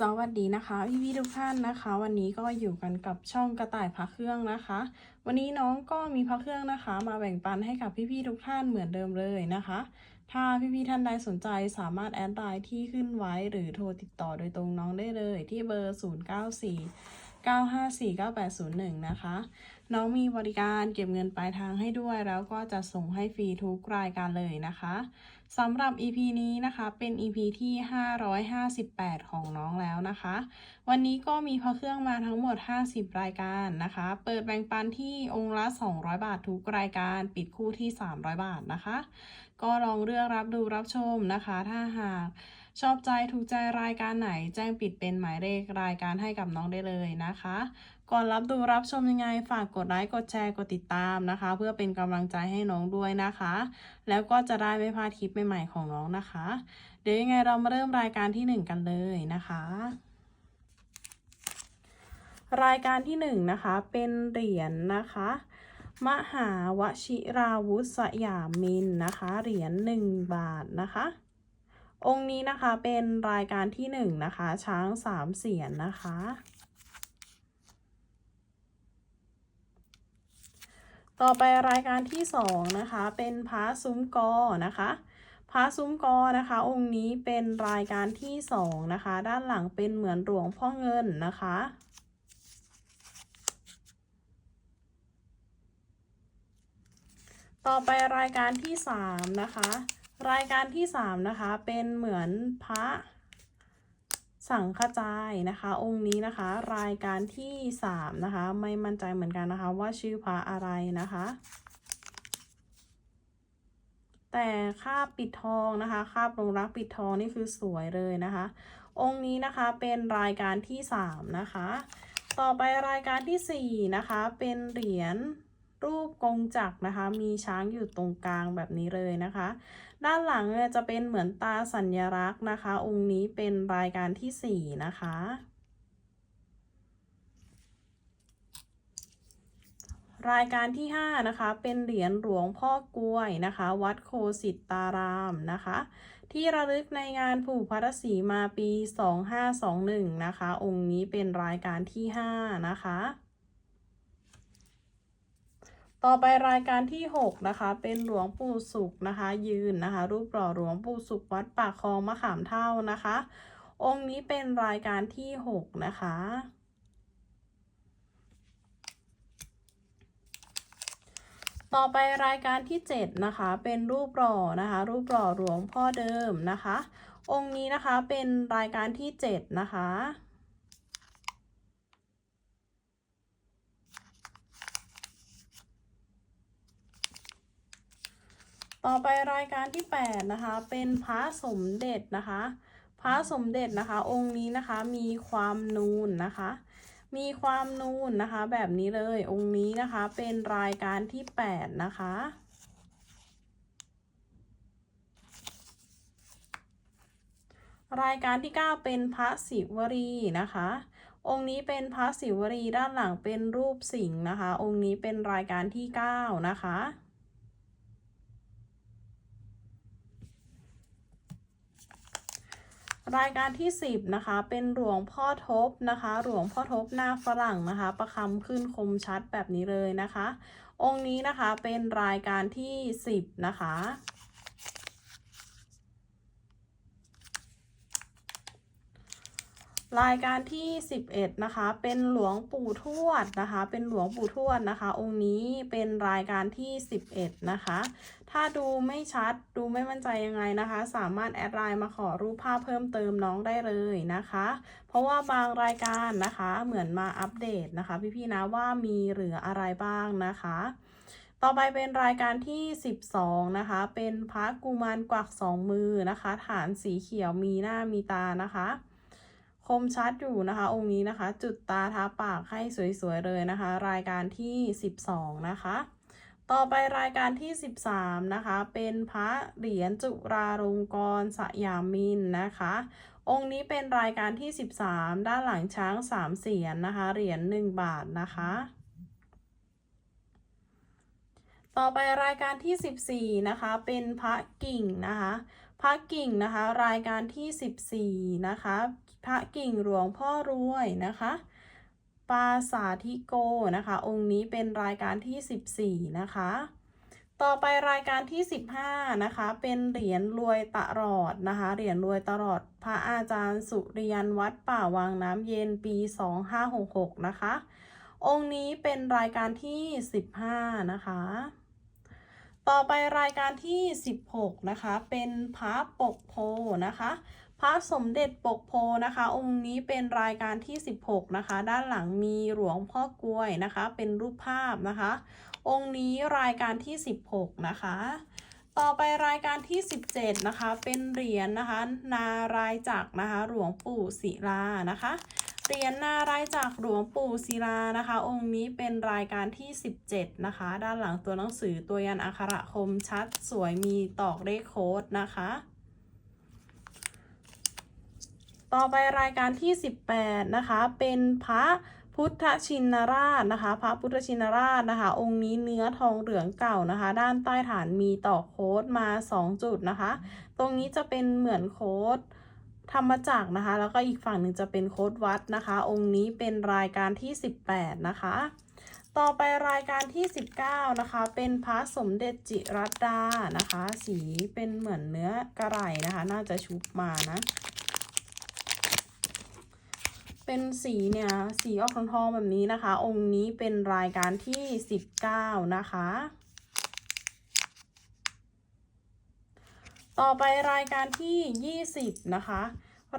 สวัสดีนะคะพี่พี่ทุกท่านนะคะ วันนี้ก็อยู่กันกับช่องกระต่ายพระเครื่องนะคะ วันนี้น้องก็มีพระเครื่องนะคะ มาแบ่งปันให้กับพี่พี่ทุกท่านเหมือนเดิมเลยนะคะ ถ้าพี่พี่ท่านใดสนใจสามารถแอดไลน์ที่ขึ้นไว้หรือโทรติดต่อโดยตรงน้องได้เลยที่เบอร์ 094 954 9801 นะคะ น้องมีบริการเก็บเงินปลายทางให้ด้วย แล้วก็จะส่งให้ฟรีทุกรายการเลยนะคะ สำหรับ EP นี้นะคะเป็น EP ที่ 558 ของน้องแล้วนะคะ วันนี้ก็มีพระเครื่องมาทั้งหมด 50 รายการนะคะ เปิดแบ่งปันที่องค์ละ 200 บาททุกรายการ ปิดคู่ที่ 300 บาทนะคะ ก็ลองเลือกรับดูรับชมนะคะ ถ้าหากชอบใจถูกใจรายการไหนแจ้งปิดเป็นหมายเลขรายการให้กับน้องได้เลยนะคะ ก่อนรับดูรับชมยังไงฝากกดไลค์กดแชร์กดติดตามนะคะ เพื่อเป็นกำลังใจให้น้องด้วยนะคะ แล้วก็จะได้ไม่พลาดคลิปใหม่ๆของน้องนะคะ เดี๋ยวยังไงเรามาเริ่มรายการที่หนึ่งกันเลยนะคะ รายการที่หนึ่งนะคะ เป็นเหรียญนะคะ มหาวชิราวุธสยามมินนะคะ เหรียญหนึ่งบาทนะคะ องค์นี้นะคะเป็นรายการที่หนึ่งนะคะ ช้างสามเสียนนะคะ ต่อไปรายการที่สองนะคะเป็นพระซุ้มกอนะคะพระซุ้มกอนะคะ องค์นี้เป็นรายการที่สองนะคะ ด้านหลังเป็นเหมือนหลวงพ่อเงินนะคะต่อไปรายการที่สามนะคะ รายการที่สามนะคะ เป็นเหมือนพระ สังฆจายนะคะ องค์นี้นะคะ รายการที่สามนะคะ ไม่มั่นใจเหมือนกันนะคะ ว่าชื่อพระอะไรนะคะ แต่คาบปิดทองนะคะคาบลงรักปิดทองนี่คือสวยเลยนะคะ องค์นี้นะคะเป็นรายการที่สามนะคะ ต่อไปรายการที่สี่นะคะ เป็นเหรียญรูปกงจักรนะคะ มีช้างอยู่ตรงกลางแบบนี้เลยนะคะ ด้านหลังจะเป็นเหมือนตาสัญลักษณ์นะคะ องค์นี้เป็นรายการที่สี่นะคะรายการที่ห้านะคะ เป็นเหรียญหลวงพ่อกล้วยนะคะ วัดโคสิตตารามนะคะ ที่ระลึกในงานผูกพัทสีมาปี 2521 นะคะ องค์นี้เป็นรายการที่ 5 นะคะ ต่อไปรายการที่ 6 นะคะ เป็นหลวงปู่สุขนะคะ ยืนนะคะ รูปหล่อหลวงปู่สุขวัดปากคลองมะขามเท่านะคะ องค์นี้เป็นรายการที่ 6 นะคะต่อไปรายการที่ 7 นะคะ เป็นรูปหล่อนะคะ รูปหล่อหลวงพ่อเดิมนะคะ องค์นี้นะคะเป็นรายการที่ 7 นะคะ ต่อไปรายการที่ 8 นะคะ เป็นพระสมเด็จนะคะ พระสมเด็จนะคะ องค์นี้นะคะมีความนูนนะคะ มีความนูนนะคะ แบบนี้เลยองค์นี้นะคะ เป็นรายการที่ 8 นะคะรายการที่ 9 เป็นพระศิวรีนะคะ องค์นี้เป็นพระศิวรีด้านหลังเป็นรูปสิงห์นะคะ องค์นี้เป็นรายการที่ 9 นะคะ รายการที่ 10 นะคะ เป็นหลวงพ่อทบนะคะ หลวงพ่อทบหน้าฝรั่งนะคะ ประคำขึ้นคมชัดแบบนี้เลยนะคะ องค์นี้นะคะเป็นรายการที่ 10 นะคะ รายการที่ 11 นะคะ เป็นหลวงปู่ทวดนะคะ เป็นหลวงปู่ทวดนะคะ องค์นี้เป็นรายการที่ 11 นะคะ ถ้าดูไม่ชัดดูไม่มั่นใจยังไงนะคะ สามารถแอดไลน์มาขอรูปภาพเพิ่มเติมน้องได้เลยนะคะ เพราะว่าบางรายการนะคะเหมือนมาอัปเดตนะคะ พี่ๆนะว่ามีเหลืออะไรบ้างนะคะต่อไปเป็นรายการที่ 12 นะคะ เป็นพระกุมารกวักสองมือนะคะ ฐานสีเขียวมีหน้ามีตานะคะ คมชัดอยู่นะคะ องค์นี้นะคะ จุดตาทาปากให้สวยๆเลยนะคะ รายการที่ 12 นะคะ ต่อไปรายการที่ 13 นะคะ เป็นพระเหรียญจุราลงกรสยามมินนะคะ องค์นี้เป็นรายการที่ 13 ด้านหลังช้าง 3 เสียนนะคะ เหรียญ1บาทนะคะต่อไปรายการที่ 14 นะคะ เป็นพระกิ่งนะคะ พระกิ่งนะคะ รายการที่ 14 นะคะ พระกิ่งหลวงพ่อรวยนะคะปาสาธิโกนะคะ องค์นี้เป็นรายการที่ 14 นะคะ ต่อไปรายการที่ 15 นะคะ เป็นเหรียญรวยตลอดนะคะ เหรียญรวยตลอด พระอาจารย์สุริยันวัดป่าวังน้ำเย็นปี 2566 นะคะ องค์นี้เป็นรายการที่ 15 นะคะ ต่อไปรายการที่ 16 นะคะ เป็นพระปกโพนะคะ พระสมเด็จปกโพนะคะ องค์นี้เป็นรายการที่ 16 นะคะ ด้านหลังมีหลวงพ่อกล้วยนะคะ เป็นรูปภาพนะคะ องค์นี้รายการที่ 16 นะคะ ต่อไปรายการที่ 17 นะคะ เป็นเหรียญนะคะ นารายจักนะคะ หลวงปู่ศิลานะคะเหรียญนารายจักหลวงปู่ศิลานะคะ องค์นี้เป็นรายการที่ 17 นะคะ ด้านหลังตัวหนังสือตัวยันอักขระคมชัด สวยมีตอกเลขโค้ดนะคะ ต่อไปรายการที่ 18 นะคะ เป็นพระพุทธชินราชนะคะ พระพุทธชินราชนะคะ องค์นี้เนื้อทองเหลืองเก่านะคะ ด้านใต้ฐานมีต่อโค้ดมา 2 จุดนะคะ ตรงนี้จะเป็นเหมือนโค้ดธรรมจักรนะคะ แล้วก็อีกฝั่งหนึ่งจะเป็นโค้ดวัดนะคะ องค์นี้เป็นรายการที่ 18 นะคะ ต่อไปรายการที่ 19 นะคะ เป็นพระสมเด็จจิรัตดานะคะ สีเป็นเหมือนเนื้อกระไหล่นะคะ น่าจะชุบมานะ เป็นสีเนี่ย สีออกทองๆแบบนี้นะคะ องค์นี้เป็นรายการที่19นะคะ ต่อไปรายการที่20นะคะ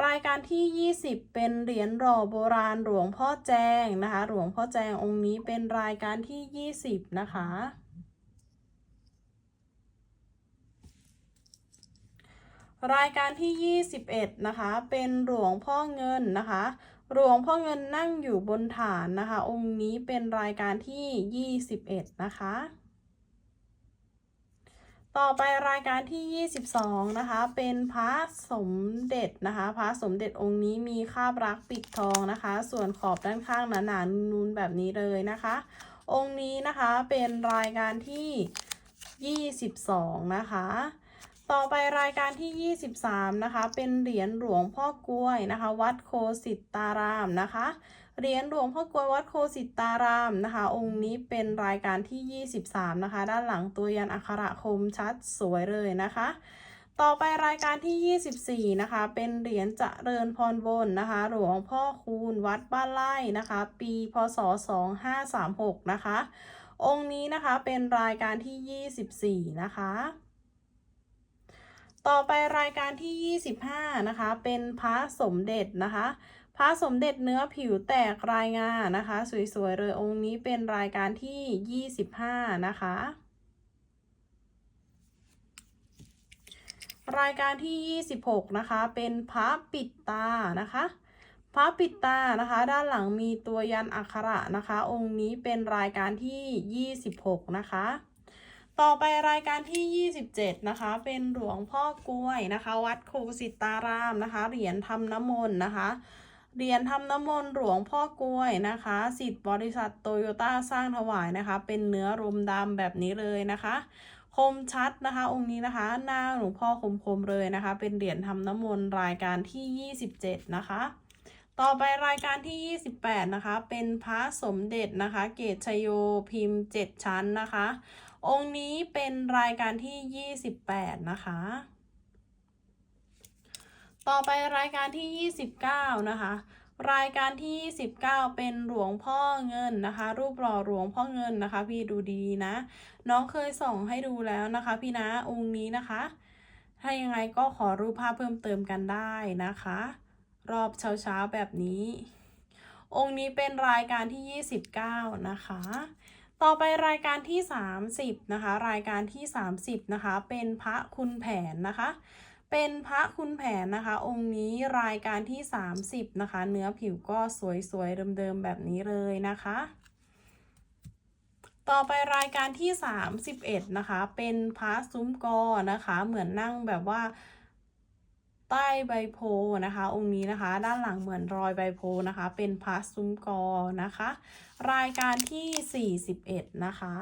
รายการที่20เป็นเหรียญหล่อโบราณหลวงพ่อแจงนะคะ หลวงพ่อแจงองค์นี้เป็นรายการที่20นะคะรายการที่ 21 นะคะ เป็นหลวงพ่อเงินนะคะ หลวงพ่อเงินนั่งอยู่บนฐานนะคะ องค์นี้เป็นรายการที่ 21 นะคะ ต่อไปรายการที่ 22 นะคะ เป็นพระสมเด็จนะคะ พระสมเด็จองค์นี้มีคาบรักปิดทองนะคะ ส่วนขอบด้านข้างหนาๆนูนแบบนี้เลยนะคะ องค์นี้นะคะเป็นรายการที่ 22 นะคะ ต่อไปรายการที่ 23 นะคะ เป็นเหรียญหลวงพ่อกล้วยนะคะ วัดโคสิตารามนะคะ เหรียญหลวงพ่อกล้วยวัดโคสิตารามนะคะ องค์นี้เป็นรายการที่ 23 นะคะ ด้านหลังตัวยันอักขระคมชัดสวยเลยนะคะ ต่อไปรายการที่ 24 นะคะ เป็นเหรียญเจริญพรบนนะคะ หลวงพ่อคูณวัดบ้านไร่นะคะ ปีพศ 2536 นะคะ องค์นี้นะคะเป็นรายการที่ 24 นะคะ ต่อไปรายการที่ 25 นะคะ เป็นพระสมเด็จนะคะพระสมเด็จเนื้อผิวแตกรายงานนะคะ สวยๆเลยองค์นี้เป็นรายการที่ 25 นะคะ รายการที่ 26 นะคะ เป็นพระปิดตานะคะพระปิดตานะคะ ด้านหลังมีตัวยันอักขระนะคะ องค์นี้เป็นรายการที่ 26 นะคะ ต่อไปรายการที่ 27 นะคะ เป็นหลวงพ่อกล้วยนะคะ วัดโคสิตารามนะคะ เหรียญทำน้ำมนต์นะคะ เหรียญทำน้ำมนต์หลวงพ่อกล้วยนะคะ สิทธิ์บริษัทโตโยต้าสร้างถวายนะคะ เป็นเนื้อรมดำแบบนี้เลยนะคะ คมชัดนะคะ องค์นี้นะคะ หน้าหลวงพ่อคมๆเลยนะคะ เป็นเหรียญทำน้ำมนต์รายการที่ 27 นะคะต่อไปรายการที่ 28 นะคะ เป็นพระสมเด็จนะคะ เกตชโยพิมพ์ 7 ชั้นนะคะ องค์นี้เป็นรายการที่ 28 นะคะ ต่อไปรายการที่ 29 นะคะ รายการที่19เป็นหลวงพ่อเงินนะคะ รูปหล่อหลวงพ่อเงินนะคะ พี่ดูดีนะ น้องเคยส่องให้ดูแล้วนะคะ พี่นะองค์นี้นะคะ ถ้ายังไงก็ขอรูปภาพเพิ่มเติมกันได้นะคะ รอบเช้าๆแบบนี้ องค์นี้เป็นรายการที่ 29 นะคะ ต่อไปรายการที่ 30นะคะ รายการที่ 30นะคะ เป็นพระคุณแผนนะคะ เป็นพระคุณแผนนะคะ องค์นี้รายการที่ 30นะคะ เนื้อผิวก็สวยๆเดิมๆแบบนี้เลยนะคะ ต่อไปรายการที่ 31นะคะ เป็นพระซุ้มกอนะคะ เหมือนนั่งแบบว่า ใต้ใบโพนะคะ องค์นี้นะคะ ด้านหลังเหมือนรอยใบโพนะคะ เป็นพระซุ้มกอนะคะ รายการที่ 41 นะคะ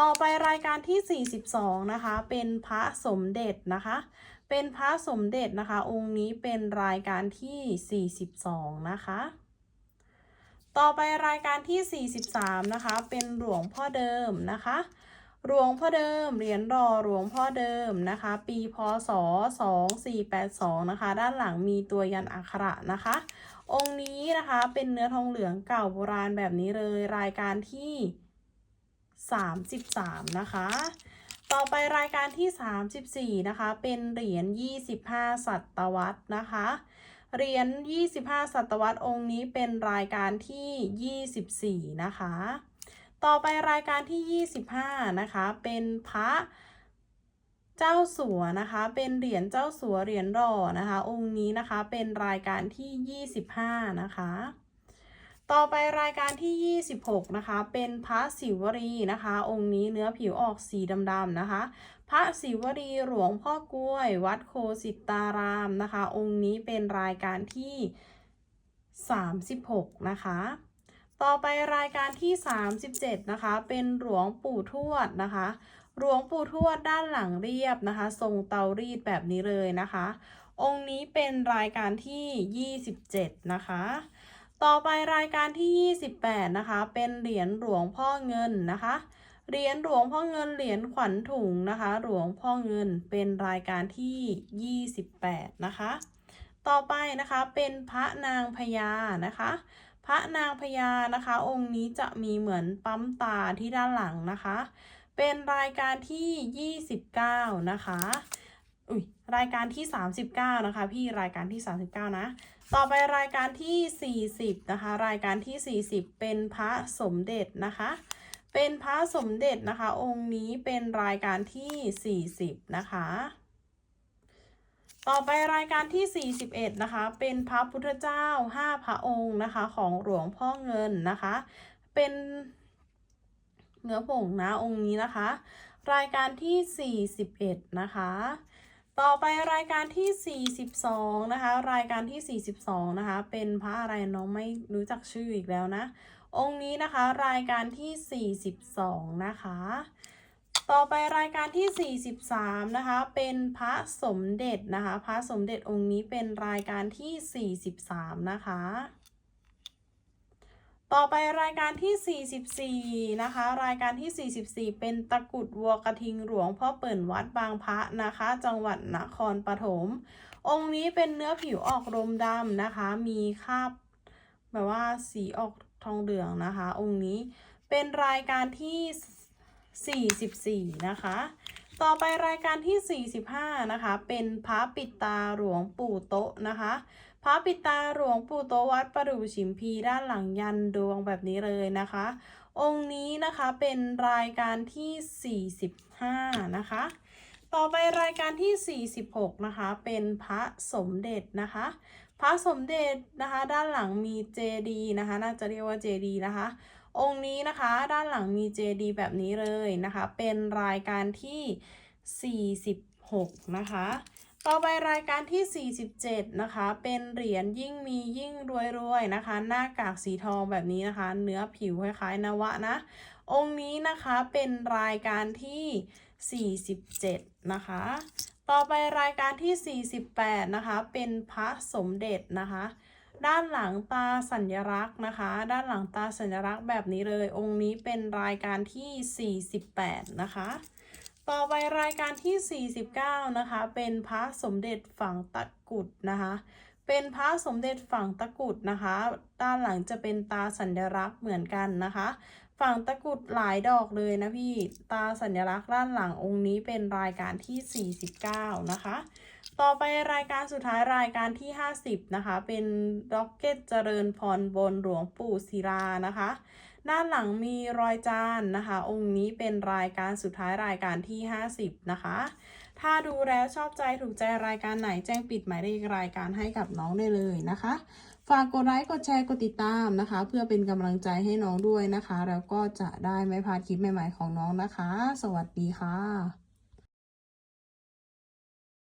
ต่อไปรายการที่ 42 นะคะ เป็นพระสมเด็จนะคะ เป็นพระสมเด็จนะคะ องค์นี้เป็นรายการที่ 42 นะคะ ต่อไปรายการที่ 43 นะคะ เป็นหลวงพ่อเดิมนะคะ หลวงพ่อเดิม เหรียญรอหลวงพ่อเดิมนะคะ ปีพศ 2482 นะคะ ด้านหลังมีตัวยันอักขระนะคะ องค์นี้นะคะเป็นเนื้อทองเหลืองเก่าโบราณแบบนี้เลย รายการที่ 33 นะคะ ต่อไปรายการที่ 34 นะคะ เป็นเหรียญ 25ศตวรรษนะคะเหรียญ 25ศตวรรษองค์นี้เป็นรายการที่ 24 นะคะ ต่อไปรายการที่ 25 นะคะ เป็นพระเจ้าสัวนะคะ เป็นเหรียญเจ้าสัวเหรียญรอนะคะ องค์นี้นะคะเป็นรายการที่ 25 นะคะ ต่อไปรายการที่ 26 นะคะ เป็นพระศิวรีนะคะ องค์นี้เนื้อผิวออกสีดำๆนะคะ พระศิวรีหลวงพ่อกล้วย วัดโคสิตารามนะคะ องค์นี้เป็นรายการที่ 36 นะคะ ต่อไปรายการที่ 37 นะคะ เป็นหลวงปู่ทวดนะคะ หลวงปู่ทวดด้านหลังเรียบนะคะ ทรงเตารีดแบบนี้เลยนะคะ องค์นี้เป็นรายการที่ 27 นะคะ ต่อไปรายการที่ 28 นะคะ เป็นเหรียญหลวงพ่อเงินนะคะ เหรียญหลวงพ่อเงิน เหรียญขวัญถุงนะคะ หลวงพ่อเงิน เป็นรายการที่ 28 นะคะ ต่อไปนะคะ เป็นพระนางพญานะคะ พระนางพญานะคะ องค์นี้จะมีเหมือนปั๊มตาที่ด้านหลังนะคะ เป็นรายการที่ 29 นะคะอุ้ยรายการที่ 39 นะคะ พี่รายการที่ 39 นะ ต่อไปรายการที่ 40 นะคะ รายการที่ 40 เป็นพระสมเด็จนะคะ เป็นพระสมเด็จนะคะ องค์นี้เป็นรายการที่ 40 นะคะ ต่อไปรายการที่ 41 นะคะ เป็นพระพุทธเจ้า 5 พระองค์นะคะ ของหลวงพ่อเงินนะคะ เป็นเนื้อผงนะองค์นี้นะคะ รายการที่ 41 นะคะ ต่อไปรายการที่ 42 นะคะ รายการที่ 42 นะคะ เป็นพระอะไรน้องไม่รู้จักชื่ออีกแล้วนะ องค์นี้นะคะรายการที่ 42 นะคะ ต่อไปรายการที่ 43 นะคะ เป็นพระสมเด็จนะคะ พระสมเด็จองค์นี้เป็นรายการที่ 43 นะคะ ต่อไปรายการที่ 44 นะคะ รายการที่ 44 เป็นตะกุดวัวกระทิงหลวงพ่อเปิ่นวัดบางพระนะคะ จังหวัดนครปฐม องค์นี้เป็นเนื้อผิวออกรมดำนะคะ มีคราบแบบว่าสีออกทองเหลืองนะคะ องค์นี้เป็นรายการที่ 44 นะคะ ต่อไปรายการที่ 45 นะคะ เป็นพระปิดตาหลวงปู่โตะนะคะ พระปิดตาหลวงปู่โตะวัดประดู่ฉิมพีด้านหลังยันดวงแบบนี้เลยนะคะ องค์นี้นะคะเป็นรายการที่ 45 นะคะ ต่อไปรายการที่ 46 นะคะ เป็นพระสมเด็จนะคะ พระสมเด็จนะคะ ด้านหลังมีเจดีนะคะ น่าจะเรียกว่าเจดีนะคะ องค์นี้นะคะ ด้านหลังมีเจดีแบบนี้เลยนะคะ เป็นรายการที่ 46 นะคะ ต่อไปรายการที่ 47 นะคะ เป็นเหรียญยิ่งมียิ่งรวยๆนะคะ หน้ากากสีทองแบบนี้นะคะ เนื้อผิวคล้ายๆนวะนะ องค์นี้นะคะเป็นรายการที่ 47 นะคะ ต่อไปรายการที่ 48 นะคะ เป็นพระสมเด็จนะคะ ด้านหลังตาสัญลักษณ์นะคะ ด้านหลังตาสัญลักษณ์แบบนี้เลย องค์นี้เป็นรายการที่ 48 นะคะ ต่อไปรายการที่ 49 นะคะ เป็นพระสมเด็จฝั่งตะกุดนะคะ เป็นพระสมเด็จฝั่งตะกุดนะคะ ด้านหลังจะเป็นตาสัญลักษณ์เหมือนกันนะคะ ฝั่งตะกุดหลายดอกเลยนะพี่ ตาสัญลักษณ์ด้านหลังองค์นี้เป็นรายการที่ 49 นะคะ ต่อไปรายการสุดท้ายรายการที่ 50 นะคะ เป็นด็อกเก็ตเจริญพรบนหลวงปู่ศิลานะคะ ด้านหลังมีรอยจานนะคะ องค์นี้เป็นรายการสุดท้ายรายการที่ 50 นะคะ ถ้าดูแล้วชอบใจถูกใจรายการไหนแจ้งปิดหมายเลขรายการให้กับน้องได้เลยนะคะ ฝากกดไลค์กดแชร์กดติดตามนะคะ เพื่อเป็นกำลังใจให้น้องด้วยนะคะ แล้วก็จะได้ไม่พลาดคลิปใหม่ๆของน้องนะคะ สวัสดีค่ะ